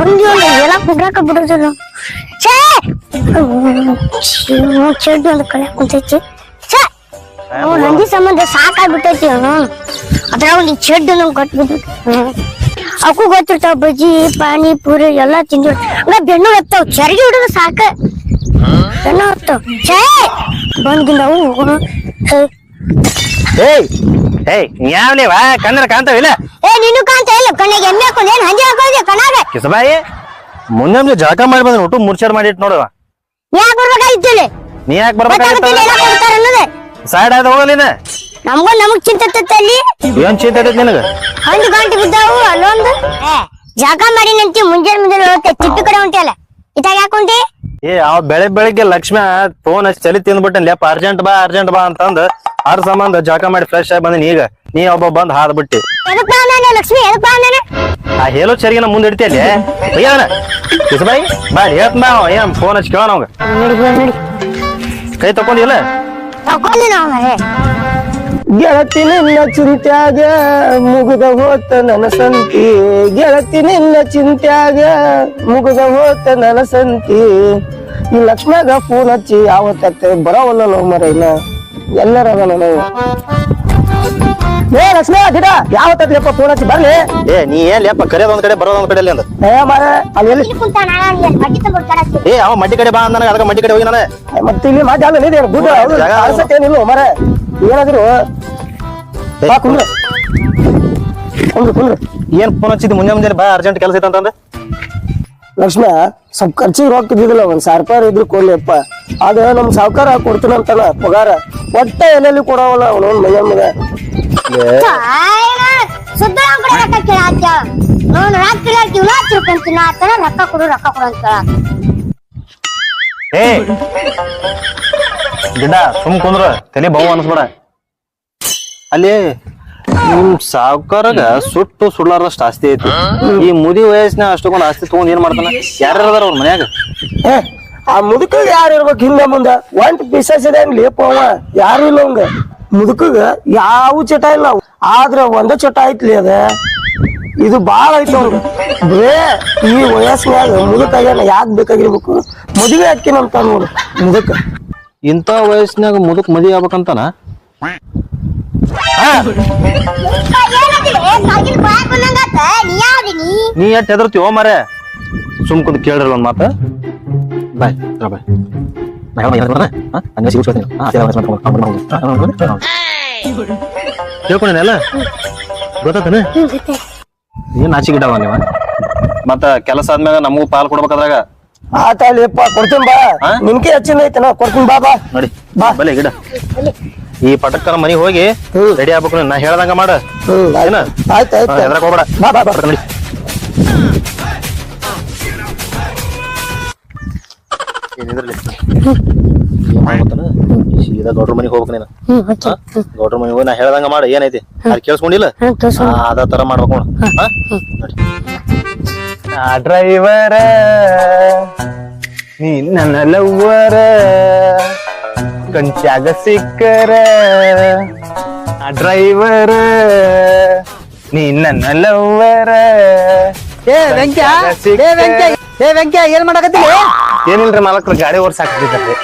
ಒಂದು ಎಲ್ಲ ಕುಡ್ರಾಕ ಬಿಡೋದಿಲ್ಲ ಛೇ ಚಡ್ಡಿ ಒಂದು ಕಡೆ ಕುಂತೈತಿ ನಂದಿ ಸಂಬಂಧ ಸಾಕಾಗ್ಬಿಟ್ಟೈತಿ ಅವನು ಅದ್ರ ಒಂದು ಚೆಡ್ಡು ನಮ್ಗೆ ಕಟ್ಬಿಟ್ಟು ಅವಕ್ಕೂ ಗೊತ್ತಿರ್ತಾವ ಬಜ್ಜಿ ಪಾನಿಪುರಿ ಎಲ್ಲ ತಿಂದು ಬೆಣ್ಣು ಹತ್ತಾವ್ ಚರ್ಗಿ ಹಿಡಿದು ಸಾಕ ಬೆಣ್ಣು ಹತ್ತಾವ್ ಛೇ! ಬಂದ್ಗಿಂದವು ಹೇ ಏಯ್ ಏಯ್ ಯಾವ್ಲೇವಾ ಕನ್ನಡ ಕಾಣ್ತಾವಿಲ್ಲ ಏ ನೀನು ಕಾಣ್ತಾ ಇಲ್ಲ ಕಣ್ಣಿಗೆ ಎಮ್ಮೆ ಹಾಕೊಂಡು ಏನ್ ಹಂಗೆ ಹಾಕೊಂಡಿದ್ಯ ಕಣ್ಣಾಗ ಕಿಸಬಾಯಿ ಮುಂದೆ ಜಳಕ ಮಾಡಿ ಬಂದ್ರೆ ಒಟ್ಟು ಮುರ್ಚಾರ್ ಮಾಡಿ ಇಟ್ಟು ನೋಡುವ ಯಾಕೆ ನೀ ಯಾಕೆ ಬರ್ಬೇಕಾಗಿತ್ತ ಸೈಡ್ ಆದ ಹೋಗಲಿನ ನಮಗೂ ನಮಗ್ ಏನ್ ಚಿಂತೆ ಐತಿ ನಿನಗ? ಹಂದು ಗಂಟು ಬಿದ್ದಾವು ಅಲ್ಲೊಂದು. ಜಳಕ ಮಾಡಿ ನಂತಿ ಮುಂಜಾನೆ ಮುಂಜಾನೆ ಹೋಗುತ್ತೆ ತಿಪ್ಪಿ ಕಡೆ ಹೊಂಟಿಯಲ್ಲ. ಯಾಕ ಯಾಕೆ ಹೊಂಟಿ? ಏ ಆ ಬೆಳೆ ಬೆಳಿಗ್ಗೆ ಲಕ್ಷ್ಮ ಫೋನ್ ಹಚ್ಚಿ ಚಲಿ ತಿಂದ್ಬಿಟ್ಟನ್ ಲೇಪ ಅರ್ಜೆಂಟ್ ಬಾ ಅರ್ಜೆಂಟ್ ಬಾ ಅಂತಂದ್ ಅರ್ ಸಂಬಂಧ ಜಾಕ ಮಾಡಿ ಫ್ರೆಶ್ ಆಗಿ ಬಂದಿನಿ. ಈಗ ನೀ ಒಬ್ಬ ಬಂದ್ ಹಾದ್ ಬಿಟ್ಟಿ. ಲಕ್ಷ್ಮಿ ಆ ಹೇಳೋ ಚರಿಗಿನ ಮುಂದೆ ಇಡ್ತಿಯಲ್ಲಿ? ಅಯ್ಯನ ಬಾಯ್ ಬಾ. ಹೇಳ್ತ ಬಾ ಅವ. ಏನ್ ಫೋನ್ ಹಚ್ಚಿ ಕೇಳೋಣ ಅವಾಗ. ಕೈ ತಕೊಂಡಿಲ್ಲ ಗೆಳತಿ ನಿನ್ನ ಚಿಂತ್ಯಾಗ ಮುಗಿದ ಹೋತ ನನ್ನ ಸಂತಿ ಗೆಳತಿ ನಿನ್ನ ಚಿಂತ್ಯಾಗ ಮುಗಿದ ಹೋತ ನನ್ನ ಸಂತಿ ಈ ಲಕ್ಷ್ಮ್ಯಾಗ ಫೋನ್ ಹಚ್ಚಿ ಯಾವತ್ತ ಬರವಲ್ಲ ಇಲ್ಲ ಎಲ್ಲರ ನಾನು ಏ ಲಕ್ಷ್ಮಿ ಗಿಡ ಯಾವತ್ತಪ್ಪ ಫೋನ್ ಹಚ್ಚಿ ಬರ್ಲಿ? ಏ ನೀ ಏನ್ ಲೇಪ ಕರೆಯೋದ್ ಒಂದ್ ಕಡೆ ಬರೋದ್ ಒಂದ್ ಕಡೆ ಅಲ್ಲಿ ಅಂದ? ಏ ಮಾರ ಅಲ್ಲಿ ಎಲ್ಲಿ? ಏ ಅವ ಮಡ್ಡಿ ಕಡೆ ಬಾ ಅಂದ ಅದಕ್ಕೆ ಮಡ್ಡಿ ಕಡೆ ಹೋಗಿ ನಾನು ಮತ್ತೆ ಇಲ್ಲಿ ಮಾತು ಅಲ್ಲ ಇದೆ ಮರ? ಏನಾದ್ರು? ಬಾ ಕುಂದ್ರ. ಕುಂದ್ರ ಕುಂದ್ರ. ಏನ್ ಫೋನ್ ಹಚ್ಚಿದ್ ಮುಂಜಾನೆ ಮುಂಜಾನೆ ಬಾ ಅರ್ಜೆಂಟ್ ಕೆಲಸ ಐತಂತಂದ್ರೆ ಅಂತಂದ ಲಕ್ಷ್ಮ ಸ್ವಲ್ಪ ಖರ್ಚಿಗೆ ರೊಕ್ಕ ಇದ್ದಿದ್ದಿಲ್ಲ ಒಂದ್ ಸಾವಿರ ರೂಪಾಯಿ ಇದ್ರು ಕೊಡ್ಲಿಪ್ಪ ಅದ ನಮ್ ಸಾವ್ಕಾರ ಕೊಡ್ತೀನಂತಾನ ಪಗಾರ. ಒಟ್ಟ ಎಲ್ಲೆಲ್ಲಿ ಕೊಡವಲ್ಲ ಅವನೊಂದು ಮಜ ಮಗ ಕಡೆ ರೊಕ್ಕ ಕೇಳಾತ್ಯ ನೋಡು ರೊಕ್ಕ ಕೇಳ್ತೀವಿ ನಾ ತಿಳ್ಕೊಂತೀನಿ ಆತನ ರೊಕ್ಕ ಕೊಡು ರೊಕ್ಕ ಕೊಡು ಅಂತ ಕೇಳಾತ ಏ ಗಿಡ ಸುಮ್ ಕುಂದ್ರ ತಲೆ ಬಹು ಅನ್ಸ್ಬೇಡ. ಅಲ್ಲಿ ನಿಮ್ ಸಾವ್ಕಾರಗ ಸುಟ್ಟು ಸುಳ್ಳಾರದಷ್ಟು ಆಸ್ತಿ ಐತಿ. ಈ ಮುದಿ ವಯಸ್ಸಿನ ಅಷ್ಟೊಂದು ಆಸ್ತಿ ತಗೊಂಡ್ ಏನ್ ಮಾಡ್ತಾನ? ಯಾರ್ಯಾರ ಅದಾರ ಅವ್ರ ಮನ್ಯಾಗ? ಏ ಆ ಮುದುಕ ಯಾರು ಇರ್ಬೇಕು ಹಿಂದೆ ಮುಂದೆ? ಒಂಟ್ ಪಿಸದ ಲೇಪ ಅವ. ಯಾರು ಇಲ್ಲ ಅವಂಗ. ಮುದುಕಗ ಯಾವ ಚಟ ಇಲ್ಲ ಆದ್ರ ಒಂದ ಚಟ ಐತ್ಲಿ ಅದ. ಇದು ಬಾಳ ಐತಿ ಅವ್ರಿಗೆ. ಬರೇ ಈ ವಯಸ್ಸಿನಾಗ ಮುದುಕಾಗ್ಯಾನ ಯಾಕ್ ಬೇಕಾಗಿರ್ಬೇಕು? ಮದುವೆ ಹಾಕಿನಂತ ನೋಡು ಮುದುಕ. ಇಂಥ ವಯಸ್ಸಿನಾಗ ಮುದುಕ್ ಮದಿ ಆಗ್ಬೇಕಂತಾನ? ನೀ ಎಷ್ಟು ನೀ ಓ ಹೆದರ್ತೀವೋ ಮರೆ? ಸುಮ್ ಕುಂದು ಕೇಳ್ರಲ್ಲ ಒಂದ್ ಮಾತ. ಬಾಯ್. ಬಾಯ್. ಕೇಳ್ಕೊಂಡೇನಲ್ಲ ಗೊತ್ತಾತನ? ಏನ್ ನಾಚಿ ಗಿಡವ ನೀವ? ಮತ್ತ ಕೆಲಸ ಆದ್ಮ್ಯಾಗ ನಮಗೂ ಪಾಲ್ ಕೊಡ್ಬೇಕಾದ್ರಾಗ? ಆತ ಲೇಪ ಕೊಡ್ತೀನಿ ಬಾ. ಹಾ? ನಿಮ್ಗೆ ಹೆಚ್ಚಿನ ಐತನ ಕೊಡ್ತೀನಿ ಬಾ ಬಾ. ನೋಡಿ ಬಾ. ಬಲೆ ಗಿಡ. ಈ ಪಟಕ್ಕನ ಮನೆಗೆ ಹೋಗಿ ರೆಡಿ ಆಗ್ಬೇಕು. ನಾ ಹೇಳ್ದಂಗ ಮಾಡ. ಏನ? ಹೆದ್ರಕ್ ಹೋಗ್ಬೇಡ. ನೋಡಿ ಏನಿದ್ರಲ್ಲಿ ಸೀದಾ ಗೌಡ್ರ ಮನೆಗೆ ಹೋಗ್ಬೇಕು ನೀನು. ಗೌಡ್ರ ಮನಿಗ್ ಹೋಗಿ ನಾ ಹೇಳ್ದಂಗ ಮಾಡ. ಏನೈತಿ? ಅದ್ ಕೇಳಿಸ್ಕೊಂಡಿಲ್ಲ? ಅದ ತರ ಮಾಡ್ಬೇಕು ನೋಡು. ಡ್ರೈವರ ನೀ ನನ್ನ ಲವ್ವರ ಕಂಚಾಗ ಸಿಕ್ಕರ ಆ ಡ್ರೈವರ ನೀ ನನ್ನ ಲವ್ವರ. ಏ ವೆಂಕ್ಯ ಏ ವೆಂಕ್ಯ ಏ ವೆಂಕ್ಯ ಏನ್ ಮಾಡಕತ್ತಿ? ಏನಿಲ್ರಿ ಮಾಲಕ್ರ ಗಾಡಿ ಓಡ್ಸಾಕತ್ತಿದ್ರಿ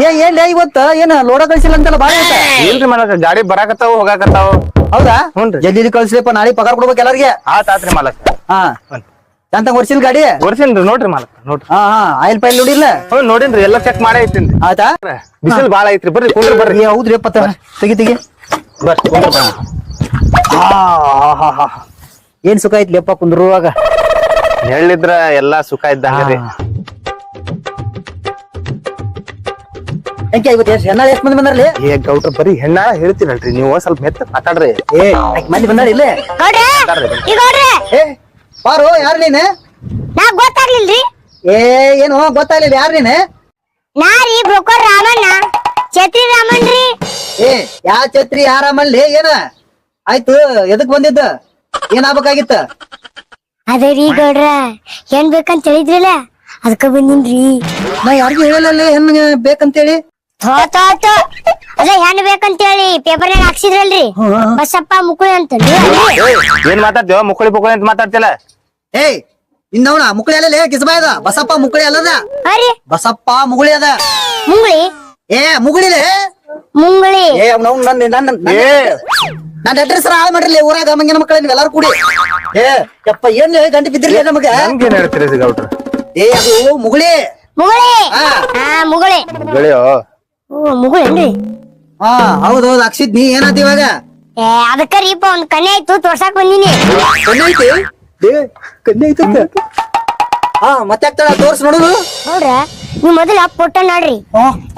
ಏ ಏನ್ ಲೇ ಇವತ್ತ ಏನ ಲೋಡ ಕಳ್ಸಿಲ್ಲ ಅಂತಲ್ಲ ಬಾಳ ಏನ್ರಿ ಇಲ್ರಿ ಮಾಲಕ್ರ ಗಾಡಿ ಬರಾಕತ್ತಾವ ಹೋಗಾಕತ್ತಾವ? ಹೌದಾ? ಹ್ಞೂನ್ರಿ. ಜಲ್ದಿ ಕಳ್ಸ್ಲಿಪ್ಪ ನಾಳೆ ಪಗಾರ ಕೊಡ್ಬೇಕು ಎಲ್ಲರಿಗೆ? ಆತ್ ಆತ್ರಿ ಮಾಲಕ್ ಹಾ. ಅಂತ ವರ್ಷಿನ ಗಾಡಿ? ಓಡ್ಸೇನ್ರಿ ನೋಡ್ರಿ ಮಾಲಕ್ ನೋಡ್ರಿ. ಹಾ ಹಾ ಆಯಿಲ್ ಪೈಲ್ ನೋಡಿಲ್ಲ? ಹ್ಞೂ ನೋಡಿನ್ರಿ ಎಲ್ಲ ಚೆಕ್ ಮಾಡೇ ಐತಿನ್ರಿ. ಆಯ್ತಾ? ಬಿಸಿಲು ಬಾಳ ಐತ್ರಿ ಬರ್ರಿ ಕುಂಡ್ರಿ ಬರ್ರಿ. ಏ ಹೌದ್ರಿ ಪತ್ತ ತೆಗಿ ತೆಗಿ. ಬರ್ರಿ ಕುಂದ್ರ ಆ, ಹಾ ಹಾ ಹಾ ಏನ್ ಸುಖ ಐತ್ಲಿ ಅಪ್ಪ ಕುಂದ್ರುವಾಗ ಹೇಳಿದ್ರ ಎಲ್ಲಾ ಸುಖ ಇದ್ದ ವೆಂಕ್ಯ ಇವತ್ತು ಎಷ್ಟು ಹೆಣ್ಣ ಎಷ್ಟು ಮಂದಿ ಬಂದಾರ್ಲಿ? ಏ ಗೌಡ್ರ ಬರೀ ಹೆಣ್ಣ ಹೇಳ್ತೀರಲ್ರಿ ನೀವು ಸ್ವಲ್ಪ ಮೆತ್ತ ಮಾತಾಡ್ರಿ. ಏ ಮಂದಿ ಬಂದಾರ ಇಲ್ಲೇ? ಗೌಡ್ರೆ ಈ ಗೌಡ್ರೆ ಏ ಬಾರೋ ಯಾರು ನೀನೆ? ನಾ ಗೊತ್ತಾಗ್ಲಿಲ್ರಿ. ಏ ಏನು ಗೊತ್ತಾಗ್ಲಿಲ್ಲ ಯಾರು ನೀನೆ? ನಾ ರೀ ಬ್ರೋಕರ್ ರಾಮಣ್ಣ. ಛತ್ರಿ ರಾಮಣ್ಣ ರೀ. ಏ ಯಾ ಛತ್ರಿ ರಾಮಣ್ಣ ಏನ? ಆಯ್ತು ಎದಕ್ ಬಂದಿದ್ದ? ಏನ್ ಆಗ್ಬೇಕಾಗಿತ್ತ ಅದೇ ರೀ ಗೌಡ್ರ ಏನ್ ಬೇಕಂತ ಹೇಳಿದ್ರಲ್ಲ ಅದಕ್ಕ ಬಂದಿನ್ರಿ. ನಾ ಯಾರಿಗೂ ಹೇಳಲ್ಲ ಹೆಣ್ಣು ಬೇಕಂತೇಳಿ. ಥೋ ಥೋ ಅದ ಹೆಣ್ ಬೇಕಂತ ಹೇಳಿ ಪೇಪರ್ನಾಗ ಹಾಕ್ಸಿದ್ರಲ್ರಿ. ಬಸಪ್ಪ ಮುಕುಳಿ ಅಂತ ಏನ್ ಮಾತಾಡ್ತೀವ ಮುಕುಳಿ ಪುಕ್ಕಳಿ ಅಂತ ಮಾತಾಡ್ತಿಲ್ಲ. ಏಯ್ ಇನ್ನವಣ ಮುಕಳಿ ಅಲ್ಲ ಕಿಸಬ ಅದ. ಬಸಪ್ಪ ಮುಕಳಿ ಅಲ್ಲದ? ಅರಿ ಬಸಪ್ಪ ಮುಗುಳಿ ಅದ. ಮುಂಗ್ಳಿ? ಏ ಮುಗುಳಿಲೆ ಮುಂಗಳಿ. ಏ ಅವ್ನ ನನ್ನ ನನ್ನ ಏ. ನನ್ನ ಅಡ್ರೆಸ್ ಹಾಳು ಮಾಡ್ರಿ ಊರಾಗ ಮಂಗಿನ ಮಕ್ಕಳ ಎಲ್ಲಾರು ಕೂಡಿ. ಏ ಯಪ್ಪ ಏನ್ ಗಂಟೆ ಬಿದ್ದಿರ್ಲಿ ನಮಗ? ನಮ್ಗೇನ್ ಹೇಳ್ತೀರಿ ಗೌಡ್ರ ಏ ಅದು ಮುಗುಳಿ. ಮುಗುಳಿ. ಹಾ. ಹಾ ಮುಗುಳಿ. ಗಳಿಯೋ ಓ ಏನ್ರಿ ಹಾ ಹೌದು ಹೌದು ಅಕ್ಷಿತ್ ನೀ ಏನಾತ ಇವಾಗ? ಏ ಅದಕ್ಕ ರೀಪ ಒಂದ್ ಕನ್ನೆ ಆಯ್ತು ತೋರ್ಸಾಕ್ ಬಂದಿನಿ. ಕಣ್ಣೆ ಐತಿ? ಏ ಐತಂತ? ಹಾ ಮತ್ತೆ ಆಗ್ತಾಳ ತೋರ್ಸ್ ನೋಡುದು. ನೋಡ್ರ ನೀವ್ ಮೊದಲ ಫೋಟೋ ನೋಡ್ರಿ.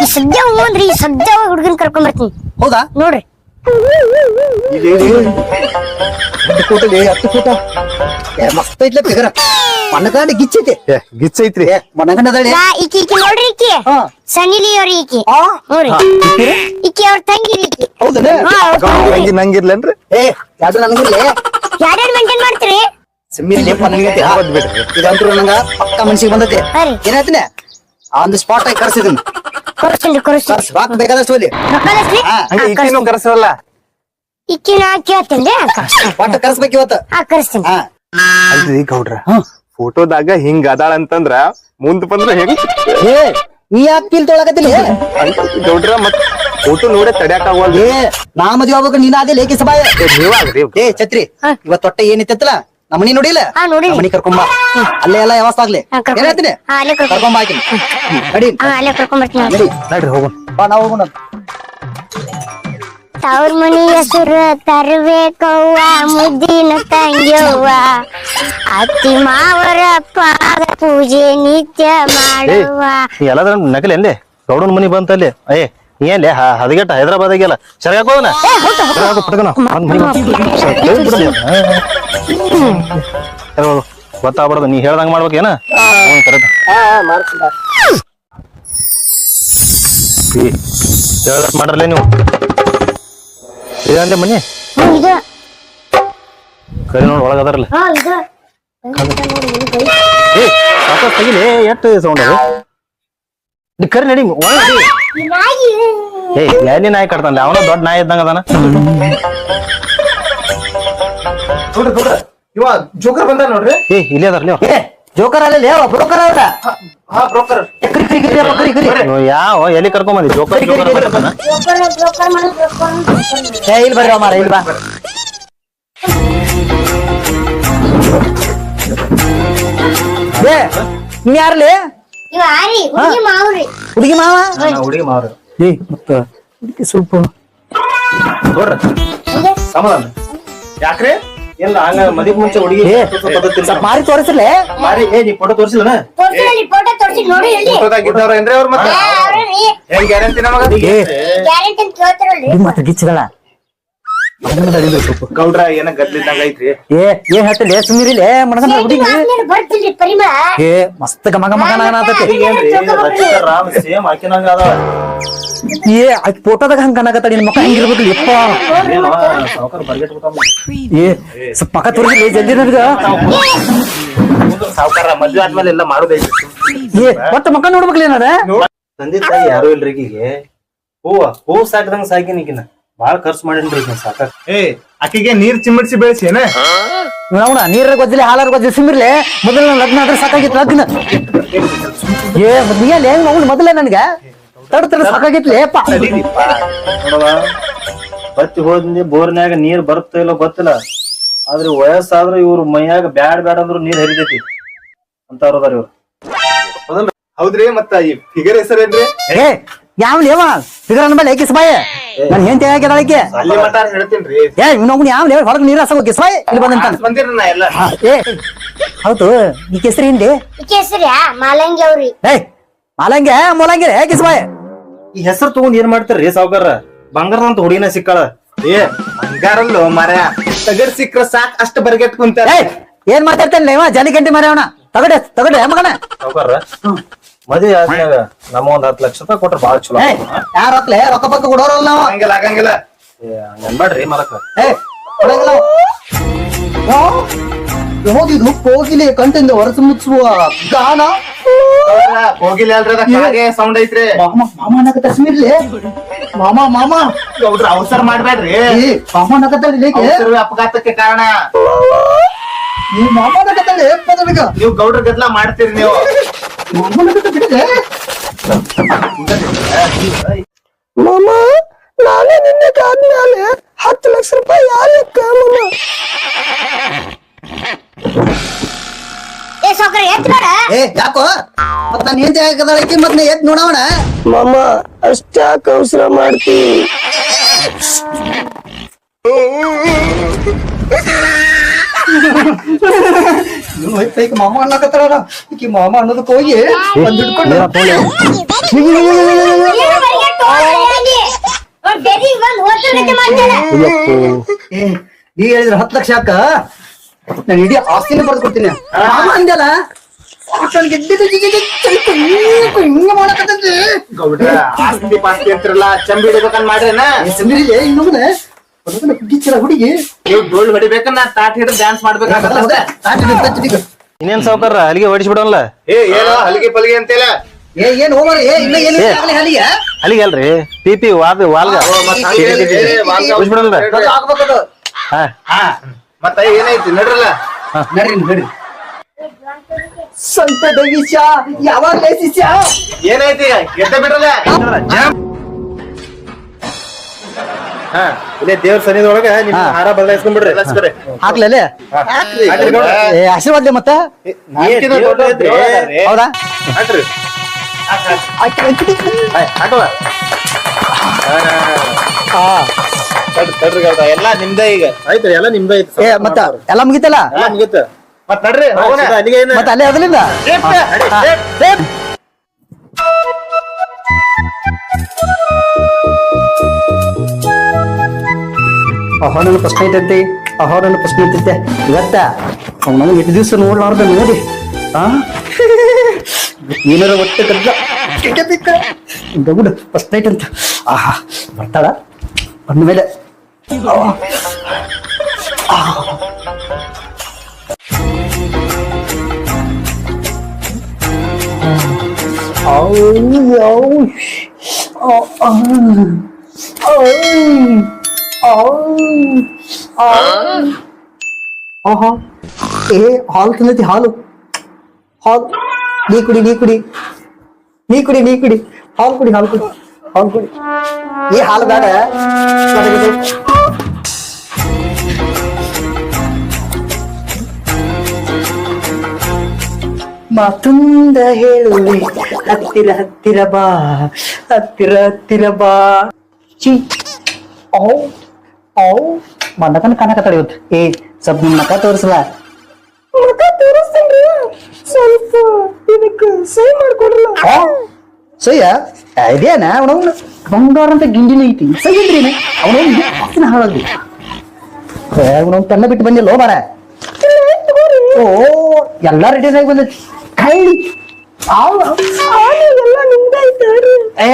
ಈ ಸದ್ಯ ಹೋಗ್ರಿ ಈ ಸದ್ಯ ಹುಡುಗನ್ ಕರ್ಕೊಂಡ್ ಬರ್ತೀನಿ. ಹೌದಾ? ನೋಡ್ರಿ. ಹತ್ತು ಕೂಟ ಮಸ್ತ್ ಐತ್ಲ ಮನಗಂಡ ಗಿಚ್ಚೈತಿ ಗಿಚ್ಚೈತ್ರಿ ಈಕಿ ಈಕಿ ನೋಡ್ರಿ ಈಕಿ. ಹಾ. ಸನಿ ಲಿಯೋರಿ ಈಕಿ. ಆ? ನೋಡ್ರಿ ಈಕಿ ಅವ್ರ ತಂಗಿ ಈಕಿ. ಹೌದಲ್ಲ ಹಾ, ಅವ್ರ್ ತಂಗಿ. ನಂಗಿ ನಂಗಿರ್ಲೇನ್ರಿ? ಏ ಯಾವ್ದು ನನಗಿರ್ಲಿ ಯಾರ್ಯಾರ್ ಮೇಂಟೈನ್ ಮಾಡ್ತೀರಿ? ಸಿಮ್ಮಿರಿ ಲೇಪ ನನಗೈತಿ ಹೌದ್ ಬಿಡ್ರಿ. ಇದಂತೂ ನಂಗ ಪಕ್ಕ ಮನ್ಸಿಗೆ ಬಂದೈತಿ. ಏನಾಯ್ತಿನ? ಆನ್ ದಿ ಸ್ಪಾಟ್ ಆಗಿ ಕರ್ಸಿದನ್. ಬೇಕಾದಷ್ಟು ಈಕಿನೂ ಕರ್ಸಲ್ಲ? ನಾ ಒಟ್ಟ ಕರ್ಸ್ಬೇಕು ಇವತ್ತು. ಹಾ ಕರೆಸ್ತೀನಿ. ಹಾ. ಅಲ್ರಿ ಗೌಡ್ರ ಫೋಟೋದಾಗ ಹಿಂಗ ಅದಾಳ ಅಂತಂದ್ರ ಮುಂದ್ ಬಂದ್ರ ಹೆಂಗ್? ಏ ನೀ ಯಾಕೆ ಫೀಲ್ ತೊಳಕತ್ತಿಲ್ಲ ಗೌಡ್ರ ಮತ್ ಫೋಟೋ ನೋಡೇ ತಡ್ಯಾಕ ಆಗವಲ್ರಿ. ಏ ನಾ ಮದ್ವೆ ಆಗ್ಬೇಕು ನೀನ್ ಅದೇ ಲೇಖಿ ಸಭಾಯ? ನೀವಾಗ್ರಿ ಏ ಛತ್ರಿ. ಇವತ್ ತೊಟ್ಟ ಏನಿತ್ತಲ್ಲ ನಮ್ಮನಿ ನೋಡಿಲ್ಲ? ಹಾ ನೋಡಿನಿ ನಮ್ಮನಿ ಕರ್ಕೊಂಬ. ಅಲ್ಲೇ ಎಲ್ಲ ವ್ಯವಸ್ಥೆ ಆಗ್ಲಿ. ಏನ್ ಕರ್ಕೊಂಡ್- ಏನಾಯ್ತೀನಿ ಹಾ, ಅಲ್ಲೇ ಕರ್ಕೊಂಡ್- ಕರ್ಕೊಂಬ ನಡಿ. ಹಾ ಅಲ್ಲೇ ಕರ್ಕೊಂಡ್ ಬರ್ತೀನಿ ನಡಿ. ನಡ್ರಿ ಹೋಗೋಣ. ಬಾ ನಾವು ಹೋಗೋಣ ತವ್ರ ಮನಿ ಹೆಸರು ತರ್ಬೇಕವ್ವ ಮುದ್ದಿನ ತಂಗ್ಯವ್ವ. ಅತ್ತಿ ಮಾವರ ಪಾದ ಪೂಜೆ ನಿತ್ಯ ಮಾಡುವ. ಎಲ್ಲದ್ರ ನಕಲಿ ಎಲ್ಲೇ ಗೌಡನ ಮನಿ ಬಂತಲ್ಲಿ ಏ ಏನ್ಲೇ? ಹದಗೆಟ್ಟ ಹೈದರಾಬಾದಾಗೆಲ್ಲ ಆಗಿಲ್ಲ ಹೋಗೋಣ? ಪಟ್ಕನ ಮನಿ ಗೊತ್ತಾಗ್ಬಾರ್ದು ನೀ ಹೇಳ್ದಂಗ ಮಾಡ್ಬೇಕೇನ ಕರೆಕ್ಟ್. ಹಾ ಮಾಡ್ತೀನಿ ಹೇಳ್ದಂಗ್ ಮಾಡ್ರಲ್ಲ ನೀವು? ಇದಂದೆ ಮನಿ ಕರಿ ನೋಡಿ ಒಳಗದಾರಲ್ಲ ತೆಗಿಲಿ ಎಷ್ಟು ಸೌಂಡ್ ಅದು? ಕರಿ ನಡಿ ಒಳಗ್ ಏ ಎಲ್ಲಿ ನಾಯಿ ಕಟ್ತಾನಲ್ಲ ಅವನ ದೊಡ್ಡ ನಾಯಿ ಇದ್ದಂಗ ಅದಾನ? ಇವ ಜೋಕರ್ ಬಂದ ನೋಡ್ರಿ. ಏ ಇಲ್ಲಿ ಅದಾರ ನೀವು ಜೋಕರ್ ಅಲ್ಲ ಬ್ರೋಕರ್ ಅವ್ರ. ಹಾ ಬ್ರೋಕರ್. ಕರಿ ಕರಿ ಕರಿ ಅಪ್ಪ, ಕರಿ ಕರಿ. ಯಾವ ಎಲ್ಲಿ ಕರ್ಕೊಂಡ್ ಬಂದಿ? ಜೋಕರ್ ಜೋಕರ್ ಬ್ರೋಕರ್ ಬ್ರೋಕರ್ ಮಾಡಿ ಬ್ರೋಕರ್ ಏ ಇಲ್ಲಿ ಬರ್ರಿ ಅಮ್ಮಾರ ಇಲ್ಲಿ ಬಾ. ಏ ನೀ ಯಾರ್ಲಿ ಇವ ಆರಿ ಹುಡುಗಿ ಮಾವ್ರಿ ಹುಡುಗಿ ಮಾವ? ಹುಡುಗಿ ಮಾವ್ರು ಏ ಮತ್ತ ಹುಡುಗಿ ಸ್ವಲ್ಪ ನೋಡ್ರಿ. ಸಮಾಧಾನ. ಯಾಕ್ರಿ? ಇಲ್ಲ ಹಂಗ ಮದಿಗ್ ಮುಂಚೆ ಹುಡುಗಿ ಏ ಪದ್ಧತಿ ಸ್ವಲ್ಪ ಮಾರಿ ತೋರಿಸ್ರಲೇ ಮಾರಿ ಏ ನೀ ಫೋಟೋ ತೋರಿಸಿಲ್ಲ ತೋರ್ಸಿಲ್ಲ ಫೋಟೋ ತೋರ್ಸಿ ನೋಡಿ ಇಲ್ಲಿ ಫೋಟೋದಾಗ ಇದ್ದವ್ರ ಏನ್ರಿ ಅವ್ರ ಮತ್ತೆ ಅವ್ರಿ ಏನ್ ಗ್ಯಾರಂಟಿ ನಮಗ ಗ್ಯಾರಂಟಿ ಅಂತ ಕೇಳ್ತಾರಲ್ರಿ ಹುಡುಗಿ ಮತ್ತೆ ಗಿಚ್ಚಗಳ ಗೌಡ್ರ ಏನ ಗದ್ಲಿದ್ದಂಗ ಐತ್ರಿ? ಏ ಏನ್ ಹೇಳ್ತಿಲ್ಲ ಸುಮ್ಮಿರಿಲೆ ಮನಗಂಡ ಹುಡುಗಿ ಬರ್ತಿಲ್ರಿ ಪರಿಮಳ? ಏ ಮಸ್ತ್ ಗಮ ಗಮ ಗಮ ಅನ್ನತೈತಿ ಏನ್ರಿ ರಚಿತಾ ರಾಮ್ ಸೇಮ್ ಹಾಕಿನಂಗ ಅದಾವ. ಏ ಆಕಿ ಫೋಟೋದಾಗ ಹಂಗ ಕನ್ನಕತ್ತ ನಿನ್ ಮಕ್ಕ ಹೆಂಗಿರ್ಬೇಕು ಯಪ್ಪ. ಏನೋ ಸಾವ್ಕಾರ. ಏ ಸ್ವಲ್ಪ ಪಕ್ಕ ತೋರಿಸ್ಲಿ ಜಲ್ದಿ ನನಗ. ಸಾವ್ಕಾರ ಮದ್ವೆ ಆದ್ಮೇಲೆ ಎಲ್ಲ ಮಾಡೋದೈತಿ ಏ ಒಟ್ಟ ಮಕ್ಕ ನೋಡ್ಬೇಕಲ್ಲ ಏನಾರ? ತಂದೆ ತಾಯಿ ಯಾರು ಇಲ್ರಿ ಈಗಿಗೆ. ಹೂವ ಹೂ ಸಾಕ್ದಂಗ ಸಾಕಿನ ಈಗಿನ. ಬಾಳ ಖರ್ಚು ಮಾಡಿನ್ರಿ ಸಾಕ ಏ ಆಕಿಗೆ ನೀರ್ ಚಿಮ್ಮಿಡ್ಸಿ ಬೆಳೆಸೇನ ನೋಡ ನೀರ ಗೊತ್ತಿಲ್ಲ ಹಾಲಾರ ಗೊತ್ತಿಲ್ಲ ಸುಮ್ಮಿರ್ಲೆ ಮೊದಲ ಲಗ್ನ ಆದ್ರೆ ಸಾಕಾಗಿತ್ತು ಲಗ್ನ. ಏ ಮೊದ್ಲಿಗೆ ಹೆಂಗ್ ಮಗಳು ಮೊದಲೇ ನನ್ಗ? ತಡ ತಡ ಸಾಕಾಗಿತ್ಲೆ ಅಪ್ಪ ಬತ್ತಿ ಹೋದ್ನಿ ಬೋರ್ನ್ಯಾಗ ನೀರ್ ಬರುತ್ತೋ ಇಲ್ಲೋ ಗೊತ್ತಿಲ್ಲ. ಆದ್ರೆ ವಯಸ್ಸಾದ್ರೆ ಇವ್ರ ಮೈಯಾಗ ಬ್ಯಾಡ್ ಬ್ಯಾಡ್ ಅಂದ್ರು ನೀರ್ ಹರಿತೈತಿ. ಅಂತವ್ರದಾರ ಇವ್ರು. ಹೌದ್ರಿ ಮತ್ತ ಈ ಫಿಗರ್ ಹೆಸರೇನ್ರಿ? ಏ ಯಾವ ಲೇವ ಫಿಗರ್ ಅನ್ಬಲ್ಲ ಏಕೆ ಸ್ಬಾಯ ನನ್ ಹೆಂಡತಿ ಹಾಕಿದಾಳಕ್ಕೆ ಅಲ್ಲಿ ಮಟ ಹೇಳ್ತೀನ್ರಿ. ಏ ಇನ್ನೊಬ್ನು ಯಾವ ಲೇವ ಹೊರಗೆ ನೀರ್ ಹಾಸೋಕೆ ಸ್ಬಾಯ ಇಲ್ಲಿ ಬಂದಂತ ಬಂದಿರ ನಾ ಎಲ್ಲ. ಏ. ಹೌದು ಈ ಕೆಸರಿ ಹಿಂಡಿ ಈಕೆ ಹೆಸ್ರ್ಯಾ ಮಾಲಂಗಿ ಅವ್ರಿ. ಏ ಮಾಲಂಗೆ ಮೂಲಂಗಿ ಏ ಕಿಸ್ಬಾಯ್ ಈ ಹೆಸರು ತಗೊಂಡ್ ಏನ್ ಮಾಡ್ತಾರ್ರಿ ಸಾವುಕಾರ? ಬಂಗಾರದಂತ ಹುಡುಗಿನ ಸಿಕ್ಕಳ. ಏ ಬಂಗಾರಲ್ಲೋ ಮರ ತಗಡ್ ಸಿಕ್ಕ್ರ ಸಾಕ್ ಅಷ್ಟ ಬರ್ಗೆಟ್ ಕುಂತಾರ. ಏ ಏನ್ ಮಾತಾಡ್ತಾನೆ ಇವ ಜಲಿ ಗಂಟೆ ಮರ್ಯಾವಣ ತಗಡೆ ತಗಡೆ ಮಗನ. ಸಾವ್ಕಾರ. ಮದ್ವೆ ಆದ್ಮ್ಯಾಗ ನಮ್ಮ ಒಂದ್ ಹತ್ತು ಲಕ್ಷ ರೂಪಾಯಿ ಕೊಟ್ರ ಬಾಳ ಚಲೋ. ಏ ಯಾರ ಹತ್ಲೆ? ರೊಕ್ಕ ಪಕ್ಕ ಕೊಡೋರಲ್ಲ ನಾವು. ಹಂಗಿಲ್ಲ ಆಗಂಗಿಲ್ಲ ಏ, ಮರಕ ಏ ಕೊಡಂಗಿಲ್ಲ ಕೋಗಿಲೆ ಕಂಠದಿಂದ ಹೊರಸು ಮುಚ್ಚುವ ಗಾನ? ಹೋಗಿಲ್ಲ ಅಲ್ರಿ ಸೌಂಡ್ ಐತ್ರಿ. ಮಾಮ ಮಾಮ ಅನ್ನಕತ್ತ ಮಾಮಾ ಮಾಮ ಮಾಮ. ಗೌಡ್ರ ಅವಸರ ಮಾಡ್ಬೇಡ್ರಿ. ಏ ಮಾಮ ಅನ್ನಕತ್ತಾಳಿ ಲೇಕೆ ಅಪಘಾತಕ್ಕೆ ಕಾರಣ. ನೀವು ಮಾಮ ಅನ್ನಕತ್ತಾಳಿ ಪದವಿಗ ನೀವು ಗೌಡ್ರ ಗದ್ಲ ಮಾಡ್ತೀರಿ ನೀವು. ಮಾಮ ನಾಳೆ ನಿನ್ನೆ ಕಾದ್ಮೇಲೆ ಹತ್ತು ಲಕ್ಷ ರೂಪಾಯಿ ಯಾರಕ್ಕ ಮಾಮ? ಏ ಸೌಕರ್ಯ ಎತ್ ಬೇಡ ಏ ಯಾಕೋ? ಮತ್ ನಾನು ಏನ್ ಜಾಗದಳಕಿ ಮತ್ ಎತ್ ನೋಡವಣ ಮಾಮ ಅಷ್ಟ್ಯಾಕ ಅವಸರ ಮಾಡ್ತಿ. ಈಗ ಮಾಮ ಅನ್ನಕತ್ತಾರ ಈಕಿ ಮಾಮ ಹೋಗಿ ಒಂದ್ ಹಿಡ್ಕೊಂಡು ನೀ. ಹೇಳಿದ್ರೆ ಹತ್ತು ಲಕ್ಷ ಅಕ್ಕ ನಾನು ಇಡೀ ಆಸ್ತಿನ ಬರ್ದು ಕೊಡ್ತೀನಿ ಮಾಮ ಅಂದಲ್ಲ ಗೌಡ್ರ ಆಸ್ತಿ ಪಾಸ್ತಿ ಅಂತಿರಲ್ಲ ಚಂಬಿ ಹಿಡಿಬೇಕಂತ ಮಾಡ್ರೇನ ಇನ್ನೊಮ್ಮೆ ಹುಡುಗಿ ಹುಡುಗಿ. ನೀವು ಡೋಲ್ ಹೊಡಿಬೇಕನ್ನ ತಾಟ್ ಹಿಡಿದು ಡ್ಯಾನ್ಸ್ ಮಾಡ್ಬೇಕಂತ ಇನ್ನೇನ್ ಸಾವ್ಕಾರ ಅಲ್ಲಿಗೆ ಹೊಡಿಸ್ಬಿಡೋಲ್ಲ ಏ ಏನೋ ಹಲಿಗೆ ಪಲಿಗೆ ಅಂತಿಲ್ಲ ಏ ಏನ್ ಏನು ಆಗಲಿ ಅಲ್ರಿ? ಪಿ ಪಿ ವಾದ ವಾಲ್ಗ. ಆಗ್ಬೇಕದು ಹಾ. ಹಾ ಮತ್ತ ಏನೈತಿ ನಡ್ರಲ್ಲ. ನಡ್ರಿ ನಡ್ರಿ ಸ್ವಲ್ಪ ದೈವಿಷ ಯಾವಾಗ ಲೇಸಿಸ ಏನೈತಿ ಎದ್ದ ಬಿಡ್ರಲ್ಲ ಇಲ್ಲೇ ದೇವ್ರ ಸನ್ನಿಧಿ ನಿಮ್ಮ. ಹಾರ ಬಿಡ್ರಿ. ಹಾಕ್ಲೇ ಆಶೀರ್ವಾದ ಮತ್ತ. ಹೌದಾ? ಹಾಕ್ರಿ. ಎಲ್ಲಾ ನಿಮ್ದೇ ಈಗ. ಆಯ್ತು ಎಲ್ಲ ನಿಮ್ದ ಐತಿ ಏ ಮತ್ತ ಎಲ್ಲ ಮುಗಿತಲ್ಲ? ಎಲ್ಲ ಮುಗೀತು. ಮತ್ ನಡ್ರಿ ಮತ್ತ ಅಲ್ಲೇ ಅದಲಿಂದ ನನ್ನ ಪ್ರಶ್ನೆ ಐತಂತೆ ನನ್ನ ಪ್ರಶ್ನೆ ಐತೈತೆ ಇವತ್ತ ಅವನ ಎಷ್ಟು ದಿವಸ ನೋಡ್ಲಾರ್ದ ನೋಡಿ. ಆ? ಏನಾರ ಒಟ್ಟೆ ಕದ್ದ ಫಸ್ಟ್ ಪ್ರಶ್ನೆ ಐತಂತ ಆಹಾ, ಬರ್ತಾಳ. ಬಂದ ಮೇಲೆ ಆ ಹಾಲು ತಿನ್ನತಿ ಹಾಲು ಹಾಲು ನೀ ಕುಡಿ ನೀ ಕುಡಿ ನೀ ಕುಡಿ ನೀ ಕುಡಿ ಹಾಲು ಕುಡಿ ಹಾಲು ಕುಡಿ ಹಾಲು ಕುಡಿ ಈ ಹಾಲು ಬೇಡ ನನಗೆ ಬೇಕು. ಮಾತುಂದ ಹೇಳುವೆ ಹತ್ತಿರ ಹತ್ತಿರ ಬಾ ಹತ್ತಿರ ಹತ್ತಿರ ಬಾ ಚಿ ಓ ಓ ಮನ್ನಕನ ಕನಕತ್ತಾಳ ಇವತ್ತು ಏ ಸ್ವಲ್ಪ ನಿಮ್ಮ ಮಕ ತೋರಿಸಲ್ಲ ಮಕ ತೋರಿಸ್ತೇನ್ರಿ ಸ್ವಲ್ಪ ಇದಕ್ಕೆ ಸೈ ಮಾಡ್ಕೊಡ್ರಲ್ಲ. ಸಯ್ಯ ಇದೇನ ಅವನವನು? ಬಂಗಾರ ಅಂತ ಗಿಂಡಿನ ಐತಿ. ಸೈಯಂದ್ರೇನೆ ಅವನವನು ಹಾಕಿನ ಹಾಳಾಗಿ ಅವನವನು ತನ್ನ ಬಿಟ್ಟು ಬಂದಿಲ್ಲ. ಬಾರ. ಓ ಎಲ್ಲ ರೆಡಿ ಆಗಿ ಬಂದೈತಿ. ಕೈ ಎಲ್ಲ ನಿಮ್ದೇ ಐತೆ ಏ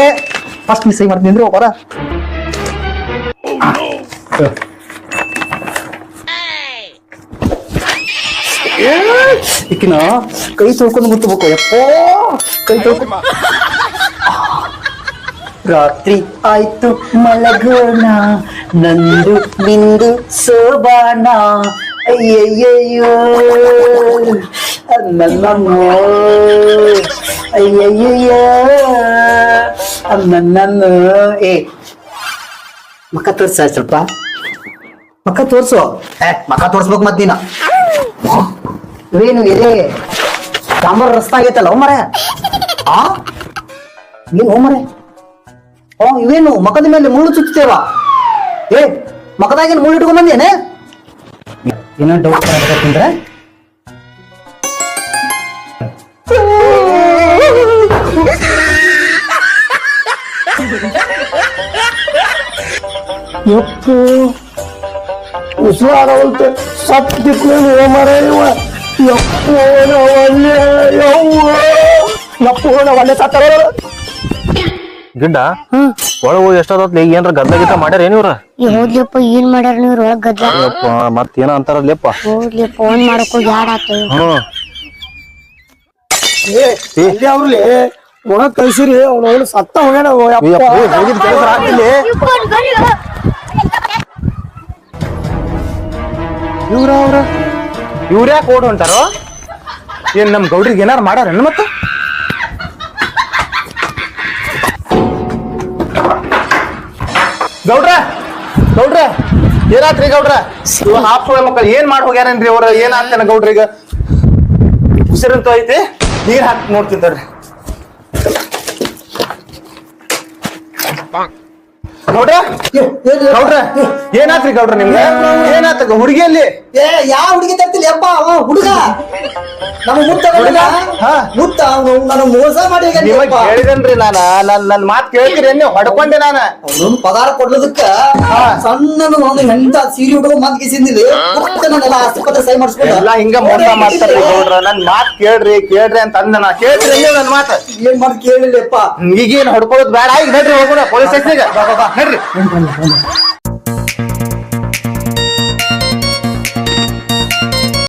ಫಸ್ಟ್ ಮಿಸ್ ಮಾಡ್ತೀನಿ ಅಂದ್ರೆ ಬರ. ಈಕಿನ ಕೈ ತೊಳ್ಕೊಂಡು ಮುತ್ತಬೇಕು ಯಪ್ಪೋ! ಕೈ ತೊಳ್ಕೊಂಡು ರಾತ್ರಿ ಆಯ್ತು ಮಲಗೋಣ ನಂದು ನಿಂದು ಸೋಬಾಣ. ಅಯ್ಯಯ್ಯಯ್ಯೋ. ನನ್ನಮ್ಮ ಅಯ್ಯಯ್ಯಯ್ಯೋ. ನನ್ನ ಏ ಮಕ್ಕ ತೋರ್ಸ ಸ್ವಲ್ಪ. ಮಕ್ಕ ತೋರ್ಸು. ಏ ಮಕ್ಕ ತೋರ್ಸ್ಬೇಕು ಮತ್ ನೀನ. ಇವೇನು ಇದೆ ಸಾಂಬಾರ್ ರಸ್ತ ಆಗೈತಲ್ಲ ಮರೆ ಆ? ಏನು ಮರೆ ಓ ಇವೇನು ಮಕದ ಮೇಲೆ ಮುಳ್ಳು ಚುತ್ತೇವ ಏ ಮಕದಾಗೇನು ಮುಳ್ಳು ಇಟ್ಕೊಂಡ್ ಬಂದೇನೆ ಏನೋ ಡೌಟ್ ಮಾಡ್ಬೇಕಂದ್ರೆ ಯಪ್ಪು. ಉಸಿರಾಡವಲ್ತೆ ಸತ್ತಿತ್ತು ಮರ ಇವ ಯಪ್ಪು ಒಳ್ಳೆ ಯವ್ವ. ಯಪ್ಪನ ಒಳ್ಳೆ ಸತ್ತ ಗಿಡ್ಡ ಹ್ಮ್ ಒಳಗ್ ಹೋಗಿ ಎಷ್ಟೊತ್ತ ಈಗ ಏನ್ರ ಗದ್ದ ಗಿದ್ದ ಮಾಡ್ಯಾರ ಏನ್ ಇವ್ರ? ಹೋದ್ಲಿಪ್ಪ ಏನ್ ಮಾಡ್ಯಾರ ನೀವ್ ಒಳಗ್ ಗದ್ದ? ಯಪ್ಪ ಮತ್ ಏನ ಅಂತಾರಲ್ಲಪ್ಪ? ಹೋಗ್ಲಿ ಫೋನ್ ಮಾಡಕ್ ಹೋಗಿ ಯಾಡ್ ಆತ. ಹ್ಮ್. ಏ ಅಲ್ಲಿ ಅವ್ರಲ್ಲಿ ಒಳಗ್ ಕಳ್ಸಿರಿ ಅವ್ನು ಅವ್ನು ಸತ್ತ ಹೋಗ್ಯಾನ ಇವ್ರ ಅವ್ರ ಇವ್ರ ಯಾಕೆ ಓಡ್ ಹೊಂಟಾರೋ ಏನ್ ನಮ್ ಗೌಡ್ರಿಗೆ ಏನಾರು ಮಾಡ್ಯಾರ ಮತ್ತ? ಗೌಡ್ರ ಗೌಡ್ರ, ಏನಾತ್ರಿ ಗೌಡ್ರ? ಇವ ಮಕ್ಕಳು ಏನ್ ಮಾಡಿ ಹೋಗ್ಯಾರೇನ್ರಿ ಅವ್ರ? ಏನಾಗ್ತಾನ ಗೌಡ್ರಿಗ? ಉಸಿರಂತೂ ಐತಿ, ನೀರ್ ಹಾಕಿ ನೋಡ್ತಿದ್ದಾರ್ರಿ ಗೌಡ್ರ ಗೌಡ್ರ ಏನಾತ್ರಿ ಗೌಡ್ರ ನಿಮ್ಗೆ ಏನಾತ ಹುಡುಗಿಯಲ್ಲಿ ಏ ಯಾವ ಹುಡುಗಿ ತರ್ತಿಲ್ಲ ಅಪ್ಪ ಅವ ಹುಡುಗ ನಮ್ಮ ಮುತ್ತ ಹುಡುಗ? ಹಾ. ಮುತ್ತ ಅವನು ನಾನು ಮೋಸ ಮಾಡಿ ನಿಮಗ್ ಹೇಳಿದನ್ರಿ ನಾನ. ನನ್ ನನ್ ಮಾತ್ ಕೇಳ್ತೀರಿ ನೀವು ಹೊಡ್ಕೊಂಡೆ ನಾನ. ಅವನು ಪಗಾರ ಕೊಡ್ಲದಕ್ಕ ಸಣ್ಣನು ಅವನು ಎಂತ ಸೀರೆ ಹುಡುಗ ಮಾತ್ ಗಿಸಿಂದಿಲ್ಲ ನಾನೆಲ್ಲ ಆಸ್ತಿಪತ್ರ ಸೈ ಮಾಡಿಸ್ಕೊಂಡ ಎಲ್ಲಾ ಹಿಂಗ ಮೋಸ ಮಾಡ್ತಾರೆ ಗೌಡ್ರ. ನನ್ ಮಾತ್ ಕೇಳ್ರಿ ಕೇಳ್ರಿ ಅಂತ ಅಂದ ನಾ ಕೇಳ್ತೀರಿ ನೀವು ನನ್ ಮಾತ. ಏನ್ ಮಾತು ಕೇಳಿಲ್ಲಪ್ಪ. ಈಗೇನ್ ಹೊಡ್ಕೊಳ್ಳೋದು ಬೇಡ. ಈಗ ನಡ್ರಿ ಹೋಗೋಣ ಪೊಲೀಸ್ ಸ್ಟೇಷನ್ಗೆ. ನಡ್ರಿ.